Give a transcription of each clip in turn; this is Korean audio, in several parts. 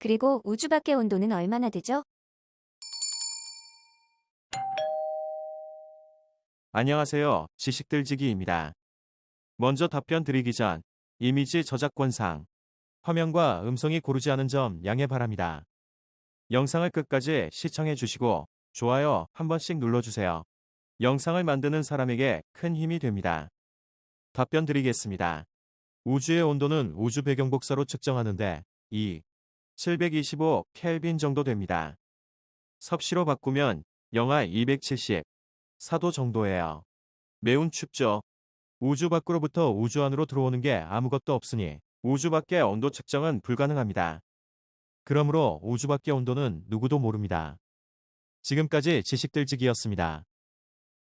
그리고 우주 밖의 온도는 얼마나 되죠? 안녕하세요. 지식들지기입니다. 먼저 답변 드리기 전 이미지 저작권상 화면과 음성이 고르지 않은 점 양해 바랍니다. 영상을 끝까지 시청해 주시고 좋아요 한 번씩 눌러주세요. 영상을 만드는 사람에게 큰 힘이 됩니다. 답변 드리겠습니다. 우주의 온도는 우주 배경 복사로 측정하는데 이 725 켈빈 정도 됩니다. 섭씨로 바꾸면 영하 270 4도 정도예요. 매운 춥죠. 우주 밖으로부터 우주 안으로 들어오는 게 아무것도 없으니 우주 밖의 온도 측정은 불가능합니다. 그러므로 우주 밖의 온도는 누구도 모릅니다. 지금까지 지식들지기였습니다.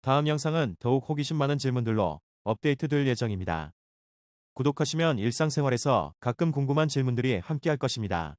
다음 영상은 더욱 호기심 많은 질문들로 업데이트 될 예정입니다. 구독하시면 일상생활에서 가끔 궁금한 질문들이 함께할 것입니다.